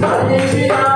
Hallelujah.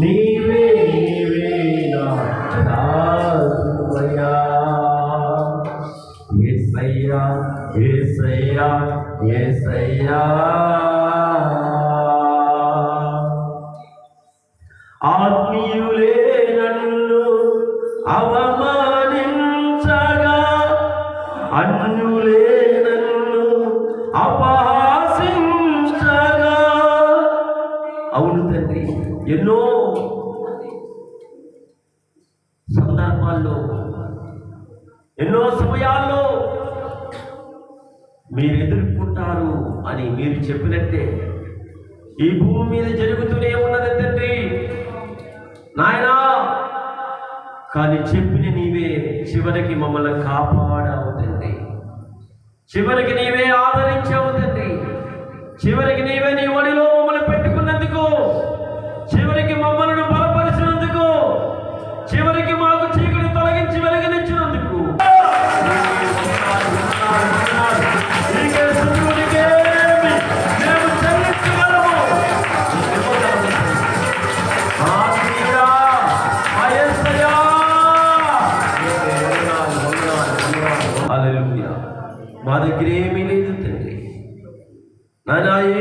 నీవే నీవే నా రాజువయ్యా. యేసయ్యా యేసయ్యా యేసయ్యా ఆత్మీయులే నన్ను అవమానించగా అన్యులే నన్ను అపహాసించగా. అవును తండ్రి. ఎన్నో సందర్భాల్లో ఎన్నో సమయాల్లో మీరు ఎదుర్కొంటారు అని మీరు చెప్పినట్టే ఈ భూమి మీద జరుగుతూనే ఉన్నది తండ్రి. నాయనా కానీ చెప్పిన నీవే చివరికి మమ్మల్ని కాపాడావు తండ్రి. చివరికి నీవే ఆదరించావు తండ్రి. చివరికి నీవే నీ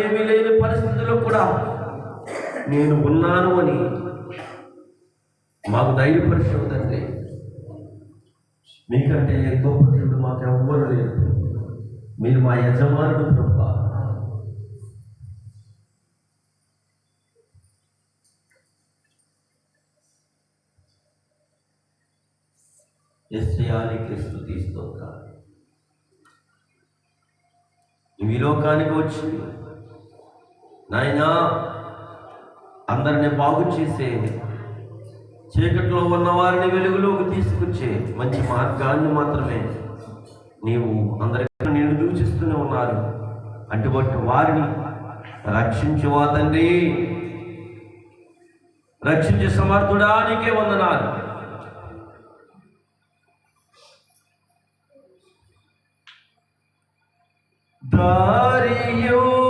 ఏమీ లేని పరిస్థితుల్లో కూడా నేను ఉన్నాను అని మాకు ధైర్యపరిచావు తండ్రి మీకంటే గొప్ప దేవుడు మాకు ఎవ్వరు లేదు మీరు మా యజమానుడు ప్రభా. ఎస్యానికి స్థుతి స్తోత్రాలు ఈ లోకానికి వచ్చి నాయనా అందరిని బాగు చేసే చీకట్లో ఉన్న వారిని వెలుగులోకి తీసుకొచ్చే మంచి మార్గాన్ని మాత్రమే నీవు అందరికీ నేను దూచిస్తూనే ఉన్నారు. అటువంటి వారిని రక్షించువా తండ్రి. రక్షించే సమర్థుడా నీకే వందనాలు. దారియో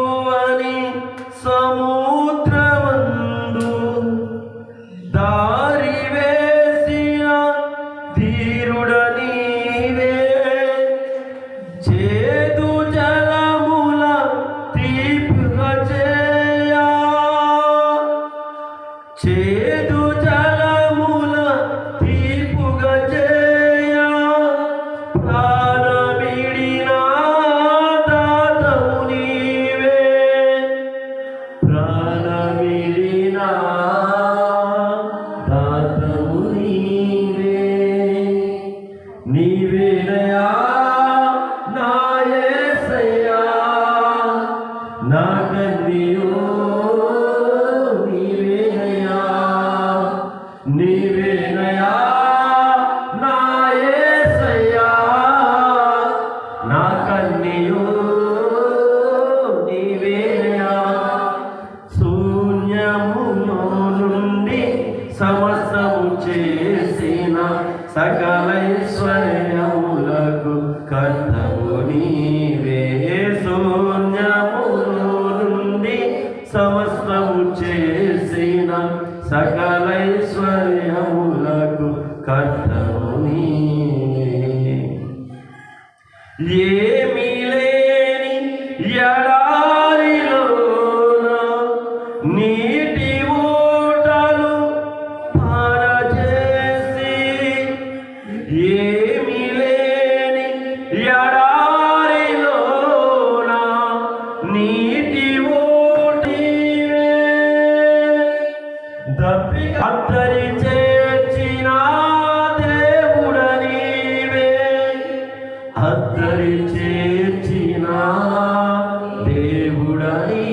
ఏమీ చేర్చిన దేవుడై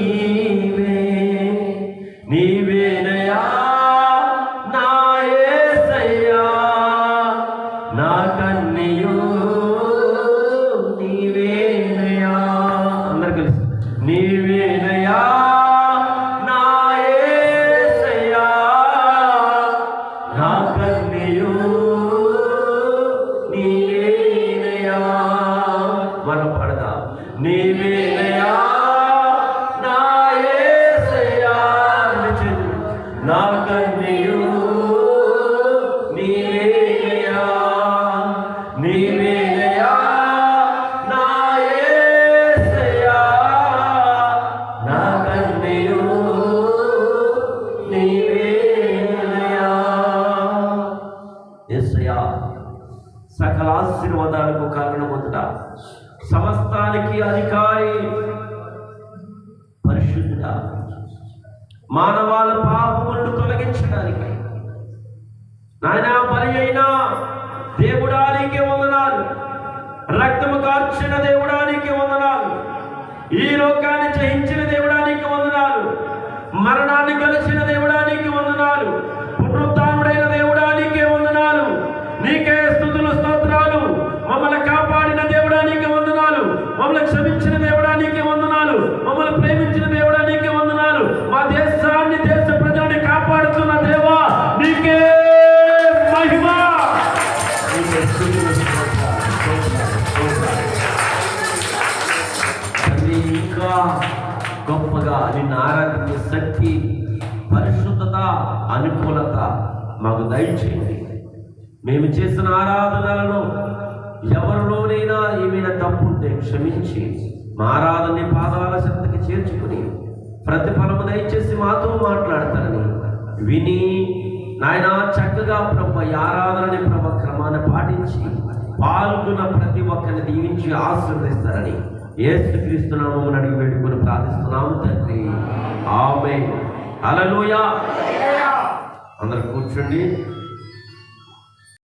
నీవేనయా నా యేసయ్యా రెండు చేతులు. నా కన్నయ్యో నీవేనయా నీవేనయా నా యేసయ్యా నా కన్నయ్యో నీవేనయా యేసయ్యా సకల ఆశీర్వాదాలకు కారణమవుతుట సమస్తానికి అధికారి. పరిశుద్ధ మానవాల పాపములను తొలగించడానికి. నాయన బలి అయినా దేవుడానికి వందనాలు. రక్తము కార్చిన దేవుడానికి వందనాలు. ఈ లోకాన్ని జయించిన దేవుడానికి వందనాలు. మరణాన్ని కలిసిన దేవుడానికి వందనాలు. చేసిన ఆరాధనలలో ఎవరిలోనైనా ఏమైనా తప్పు ఉంటే క్షమించి. మా ఆరాధనని పాదాల శక్తికి చేర్చుకుని ప్రతిఫలము దయచేసి మాతో మాట్లాడతారని విని నాయన చక్కగా ప్రభ ఆరాధనని ప్రభ క్రమాన్ని పాటించి పాల్గొన్న ప్రతి ఒక్కరిని దీవించి ఆశీర్వదిస్తారని ఏసుక్రీస్తు నామమున అడిగి వేడుకొని ప్రార్థిస్తున్నాము తండ్రి. ఆమె హల్లెలూయా. అందరు కూర్చోండి.